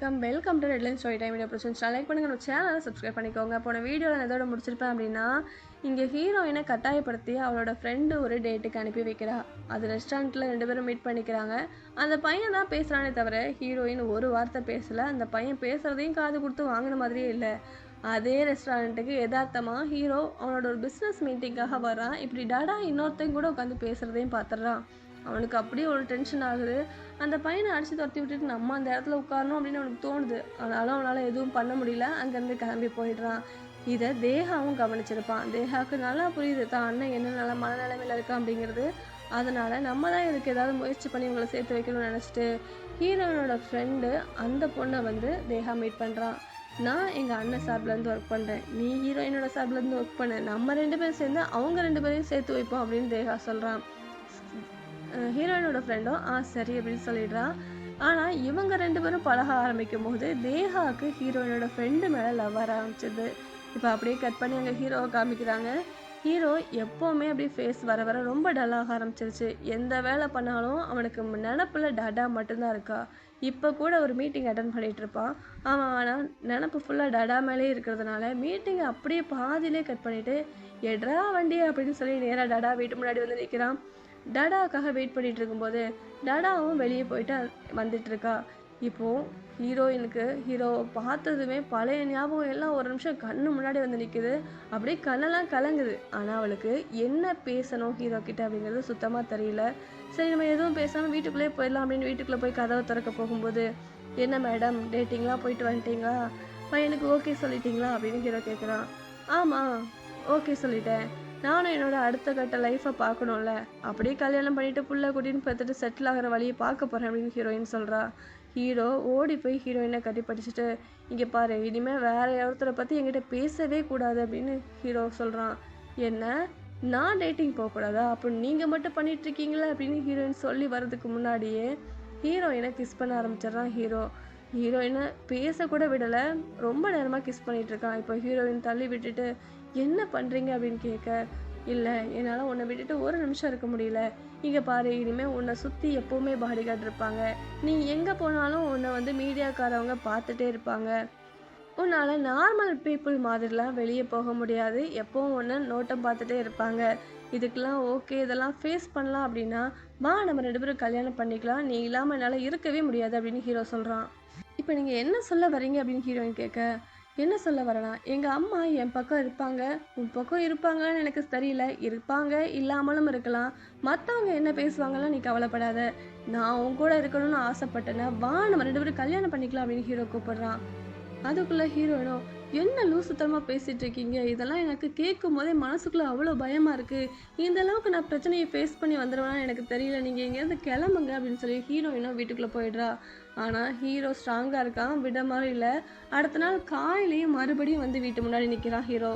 வணக்கம். Welcome to Redline story time video பிரச்சனை like பண்ணுங்க. நம்ம சேனலை சப்ஸ்கிரைப் பண்ணிக்கோங்க. போன வீடியோவில் எதோட முடிச்சிருப்பேன் அப்படின்னா இங்கே ஹீரோயினை கட்டாயப்படுத்தி அவளோட ஃப்ரெண்டு ஒரு டேட்டுக்கு அனுப்பி வைக்கிறா. அது ரெஸ்டாரண்ட்டில் ரெண்டு பேரும் மீட் பண்ணிக்கிறாங்க. அந்த பையன் தான் பேசுகிறானே தவிர ஹீரோயின் ஒரு வார்த்தை பேசலை. அந்த பையன் பேசுகிறதையும் காது கொடுத்து வாங்கின மாதிரியே இல்லை. அதே ரெஸ்டாரண்ட்டுக்கு யதார்த்தமாக ஹீரோ அவனோட ஒரு பிஸ்னஸ் மீட்டிங்காக வரான் இப்படி டாடா இன்னொருத்தையும் கூட உட்காந்து பேசுகிறதையும் பார்த்துட்றான் அவனுக்கு அப்படியே ஒரு டென்ஷன் ஆகுது. அந்த பையனை அடித்து துரத்தி விட்டுட்டு நம்ம அந்த இடத்துல உட்காரணும் அப்படின்னு அவனுக்கு தோணுது. அதனால அவனால் எதுவும் பண்ண முடியல. அங்கேருந்து கிளம்பி போயிடுறான். இதை தேகாவும் கவனிச்சிருப்பான். தேகாவுக்கு நல்லா புரியுது தான் அண்ணன் என்ன நல்ல மனநிலைமையில் இருக்கான் அப்படிங்கிறது. அதனால் நம்ம தான் இதுக்கு ஏதாவது முயற்சி பண்ணி இவங்களை சேர்த்து வைக்கணும்னு நினச்சிட்டு ஹீரோனோட ஃப்ரெண்டு அந்த பொண்ணை வந்து தேகா மீட் பண்ணுறான் நான் எங்கள் அண்ணன் சார்பிலேருந்து ஒர்க் பண்ணுறேன் நீ ஹீரோயினோட சார்பிலேருந்து ஒர்க் பண்ண. நம்ம ரெண்டு பேரும் சேர்ந்து அவங்க ரெண்டு பேரையும் சேர்த்து வைப்போம் அப்படின்னு தேகா சொல்கிறான் ஹீரோயினோட ஃப்ரெண்டும் ஆ சரி அப்படின்னு சொல்லிடுறான் ஆனால் இவங்க ரெண்டு பேரும் பழக ஆரம்பிக்கும் போது தேஹாவுக்கு ஹீரோயினோட ஃப்ரெண்டு மேலே லவ் வர ஆரம்பிச்சது. இப்போ அப்படியே கட் பண்ணி அங்கே ஹீரோவை காமிக்கிறாங்க. ஹீரோ எப்போவுமே அப்படியே ஃபேஸ் வர வர ரொம்ப டல்லாக ஆரம்பிச்சிருச்சு. எந்த வேலை பண்ணாலும் அவனுக்கு நினப்பில் டடா மட்டும்தான் இருக்கா. இப்போ கூட ஒரு மீட்டிங் அட்டன் பண்ணிகிட்டு இருப்பான். அவன் ஆனால் நினப்பு ஃபுல்லாக டடா மேலே இருக்கிறதுனால மீட்டிங்கை அப்படியே பாதியிலே கட் பண்ணிவிட்டு எட்ரா வண்டி அப்படின்னு சொல்லி நேராக டடா வீட்டு முன்னாடி வந்து நிற்கிறான் டாடாவுக்காக வெயிட் பண்ணிட்டு இருக்கும்போது டாடாவும் வெளியே போயிட்டு வந்துட்டு இருக்கா இப்போது ஹீரோயினுக்கு ஹீரோ பார்த்ததுமே பழைய ஞாபகம் எல்லாம் ஒரு நிமிஷம் கண்ணு முன்னாடி வந்து நிற்குது அப்படியே கண்ணெல்லாம் கலங்குது. ஆனால் அவளுக்கு என்ன பேசணும் ஹீரோ கிட்ட அப்படிங்கிறது சுத்தமாக தெரியல. சரி நம்ம எதுவும் பேசாமல் வீட்டுக்குள்ளே போயிடலாம் அப்படின்னு வீட்டுக்குள்ளே போய் கதவை திறக்க போகும்போது என்ன மேடம் டேட்டிங்லாம் போயிட்டு வந்துட்டீங்களா? பையனுக்கு ஓகே சொல்லிட்டீங்களா? அப்படின்னு ஹீரோ கேட்குறான் ஆமாம் ஓகே சொல்லிட்டேன். நானும் என்னோட அடுத்த கட்ட லைஃப்பை பார்க்கணும்ல. அப்படியே கல்யாணம் பண்ணிட்டு புள்ள குட்டின்னு பார்த்துட்டு செட்டில் ஆகிற வழியை பார்க்க போகிறேன் அப்படின்னு ஹீரோயின் சொல்கிறா ஹீரோ ஓடி போய் ஹீரோயினை கட்டி படிச்சுட்டு இங்கே பாரு இனிமேல் வேற ஒருத்தரை பற்றி என்கிட்ட பேசவே கூடாது அப்படின்னு ஹீரோ சொல்கிறான் என்ன? நான் டேட்டிங் போகக்கூடாதா அப்போ நீங்கள் மட்டும் பண்ணிட்டுருக்கீங்களா அப்படின்னு ஹீரோயின் சொல்லி வர்றதுக்கு முன்னாடியே ஹீரோயினை கிஸ் பண்ண ஆரம்பிச்சிடுறான் ஹீரோ ஹீரோயினை பேசக்கூட விடலை. ரொம்ப நேரமாக கிஸ் பண்ணிகிட்ருக்கான் இருக்கான். இப்போ ஹீரோயின் தள்ளி விட்டுட்டு என்ன பண்ணுறீங்க அப்படின்னு கேட்க இல்லை என்னால் உன்னை விட்டுட்டு ஒரு நிமிஷம் இருக்க முடியல. இங்கே பாரு இனிமேல் உன்னை சுற்றி எப்போவுமே பாடி கார்டு இருப்பாங்க. நீ எங்கே போனாலும் உன்னை வந்து மீடியாக்காரவங்க பார்த்துட்டே இருப்பாங்க. உன்னால் நார்மல் பீப்புள் மாதிரிலாம் வெளியே போக முடியாது. எப்போவும் ஒன்று நோட்டம் பார்த்துட்டே இருப்பாங்க. இதுக்கெலாம் ஓகே இதெல்லாம் ஃபேஸ் பண்ணலாம் அப்படின்னா வா நம்ம ரெண்டு பேரும் கல்யாணம் பண்ணிக்கலாம். நீ இல்லாமல் என்னால் இருக்கவே முடியாது அப்படின்னு ஹீரோ சொல்கிறான் இப்போ நீங்கள் என்ன சொல்ல வரீங்க அப்படின்னு ஹீரோயின் கேட்க என்ன சொல்ல வரனா எங்கள் அம்மா என் பக்கம் இருப்பாங்க. உன் பக்கம் இருப்பாங்கன்னு எனக்கு தெரியல இருப்பாங்க இல்லாமலும் இருக்கலாம். மற்றவங்க என்ன பேசுவாங்கலாம் நீ கவலைப்படாத. நான் உன் கூட இருக்கணும்னு ஆசைப்பட்டேன்னா வா நம்ம ரெண்டு பேரும் கல்யாணம் பண்ணிக்கலாம் அப்படின்னு ஹீரோ கூப்பிடுறான். அதுக்குள்ளே ஹீரோயினும் என்ன லூசுத்தனமாக பேசிகிட்டு இருக்கீங்க? இதெல்லாம் எனக்கு கேட்கும் போதே மனசுக்குள்ளே அவ்வளோ பயமாக இருக்குது இந்த அளவுக்கு நான் பிரச்சனையை ஃபேஸ் பண்ணி வந்துடுவேன்னு எனக்கு தெரியல. நீங்கள் எங்கேயாவது கிளம்புங்க அப்படின்னு சொல்லி ஹீரோயினும் வீட்டுக்குள்ளே போயிடுறா. ஆனால் ஹீரோ ஸ்ட்ராங்காக இருக்கான் விட மாதிரி இல்லை. அடுத்த நாள் காலையிலையும் மறுபடியும் வந்து வீட்டு முன்னாடி நிற்கிறான் ஹீரோ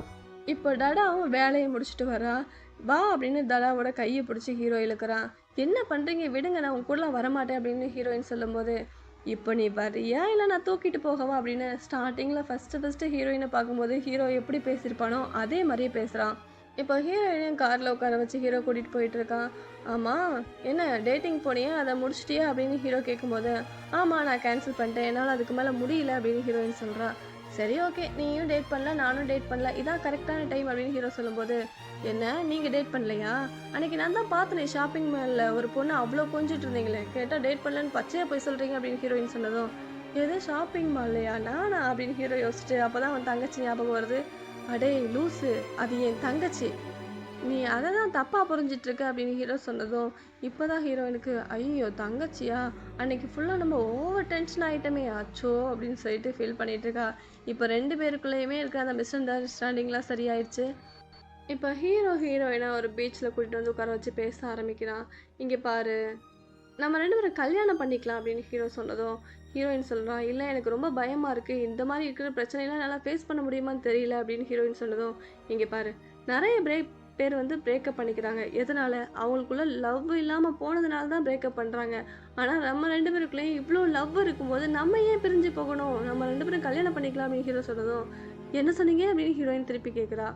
இப்போ டடாவும் வேலையை முடிச்சுட்டு வரான் வா அப்படின்னு தடாவோட கையை பிடிச்சி ஹீரோ இழுக்கிறான். என்ன பண்ணுறீங்க விடுங்க நான் உன் கூடலாம் வரமாட்டேன் அப்படின்னு ஹீரோயின் சொல்லும்போது இப்போ நீ வரியா இல்லை நான் தூக்கிட்டு போகவா? அப்படின்னு ஸ்டார்டிங்கில் ஃபஸ்ட்டு ஃபஸ்ட்டு ஹீரோயினை பார்க்கும்போது ஹீரோ எப்படி பேசியிருப்பானோ அதே மாதிரியே பேசுகிறான் இப்போ ஹீரோயினையும் காரில் உட்கார வச்சு ஹீரோ கூட்டிகிட்டு போயிட்டு இருக்கான். ஆமாம் என்ன டேட்டிங் போனியா? அதை முடிச்சிட்டியா? அப்படின்னு ஹீரோ கேட்கும்போது ஆமாம் நான் கேன்சல் பண்ணிட்டேன். என்னால் அதுக்கு மேலே முடியல அப்படின்னு ஹீரோயின் சொல்கிறான் சரி ஓகே நீயும் டேட் பண்ணல நானும் டேட் பண்ணல இதான் கரெக்டான டைம் அப்படின்னு ஹீரோ சொல்லும்போது என்ன? நீங்கள் டேட் பண்ணலையா? அன்னைக்கு நான் தான் பார்த்தனே ஷாப்பிங் மாலில் ஒரு பொண்ணு அவ்வளோ கொஞ்சிட்டு இருந்தீங்களே. கேட்டால் டேட் பண்ணலன்னு பச்சையாக போய் சொல்கிறீங்க அப்படின்னு ஹீரோயின் சொன்னதும் எது ஷாப்பிங் மால்லையா நானா? அப்படின்னு ஹீரோ யோசிச்சுட்டு அப்போ தான் அவன் தங்கச்சி ஞாபகம் வருது அடே லூஸு அது என் தங்கச்சி. நீ அதை தான் தப்பாக புரிஞ்சிட்ருக்க அப்படின்னு ஹீரோ சொன்னதும் இப்போ தான் ஹீரோயினுக்கு ஐயோ தங்கச்சியா? அன்னைக்கு ஃபுல்லாக நம்ம ஓவர் டென்ஷன் ஆகிட்டமே அச்சோ அப்படின்னு சொல்லிட்டு ஃபீல் பண்ணிகிட்ருக்கா இருக்கா இப்போ ரெண்டு பேருக்குள்ளேயுமே இருக்கிற அந்த மிஸ் அண்டர்ஸ்டாண்டிங்லாம் சரியாயிடுச்சு. இப்போ ஹீரோ ஹீரோயினை ஒரு பீச்சில் கூட்டிகிட்டு வந்து உட்கார வச்சு பேச ஆரம்பிக்கிறான் இங்கே பாரு நம்ம ரெண்டு பேரும் கல்யாணம் பண்ணிக்கலாம் அப்படின்னு ஹீரோ சொன்னதும் ஹீரோயின் சொல்கிறான் இல்லை எனக்கு ரொம்ப பயமாக இருக்குது இந்த மாதிரி இருக்கிற பிரச்சனைலாம் நல்லா ஃபேஸ் பண்ண முடியுமான்னு தெரியல அப்படின்னு ஹீரோயின் சொன்னதும் இங்கே பாரு நிறைய பிரேக் பேர் வந்து பிரேக்கப் பண்ணிக்கிறாங்க. எதனால்? அவங்களுக்குள்ள லவ் இல்லாமல் போனதுனால தான் பிரேக்கப் பண்ணுறாங்க ஆனால் நம்ம ரெண்டு பேருக்குள்ளேயும் இவ்வளோ லவ் இருக்கும்போது நம்ம ஏன் பிரிஞ்சு போகணும்? நம்ம ரெண்டு பேரும் கல்யாணம் பண்ணிக்கலாம் அப்படின்னு ஹீரோ சொன்னதும் என்ன சொன்னீங்க? அப்படின்னு ஹீரோயின் திருப்பி கேட்குறா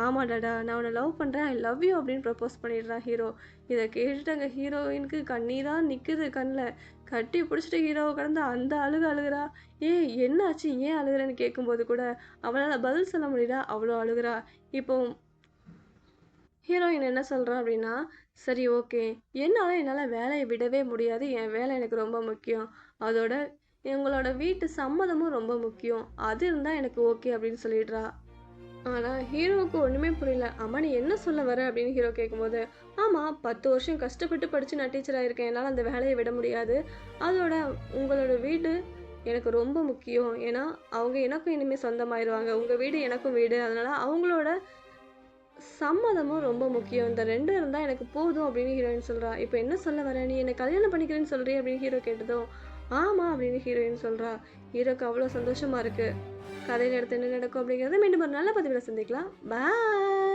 ஆமாடாடா நான் உன்னை லவ் பண்ணுறேன் ஐ லவ் யூ அப்படின்னு ப்ரப்போஸ் பண்ணிடுறான் ஹீரோ இதை கேட்டுட்டு அங்கே ஹீரோயினுக்கு கண்ணீராக நிற்குது கண்ணில். கட்டி பிடிச்சிட்டு ஹீரோவை கடந்து அந்த அழுக அழுகிறா. ஏ என்னாச்சு? ஏன் அழுகுறேன்னு கேட்கும்போது கூட அவளால் பதில் சொல்ல முடியல. அவ்வளோ அழுகிறா. இப்போ ஹீரோயின் என்ன சொல்கிறா அப்படின்னா சரி ஓகே. என்னால் என்னால் வேலையை விடவே முடியாது. என் வேலை எனக்கு ரொம்ப முக்கியம். அதோட எங்களோட வீட்டு சம்மதமும் ரொம்ப முக்கியம். அது இருந்தால் எனக்கு ஓகே அப்படின்னு சொல்லிடுறா. ஆனால் ஹீரோவுக்கு ஒன்றுமே புரியல. அம்மா நீ என்ன சொல்ல வர? அப்படின்னு ஹீரோ கேட்கும்போது ஆமாம் பத்து வருஷம் கஷ்டப்பட்டு படித்து நான் டீச்சராக இருக்கேன் என்னால் அந்த வேலையை விட முடியாது. அதோட உங்களோட வீடு எனக்கு ரொம்ப முக்கியம். ஏன்னா அவங்க எனக்கும் இனிமேல் சொந்தமாயிருவாங்க. உங்கள் வீடு எனக்கும் வீடு. அதனால் அவங்களோட சம்மதமும் ரொம்ப முக்கியம். இந்த ரெண்டும் இருந்தால் எனக்கு போதும் அப்படின்னு ஹீரோயின் சொல்கிறா இப்போ என்ன சொல்ல வர? நீ என்னை கல்யாணம் பண்ணிக்கிறேன்னு சொல்கிறீ அப்படின்னு ஹீரோ கேட்டதும் ஆமாம் அப்படின்னு ஹீரோயின் சொல்கிறா ஹீரோக்கு அவ்வளோ சந்தோஷமாக இருக்குது கதையில் எடுத்து என்ன நடக்கும் அப்படிங்கிறத மீண்டும் ஒரு நல்ல பதிவில் சந்திக்கலாம். பாய்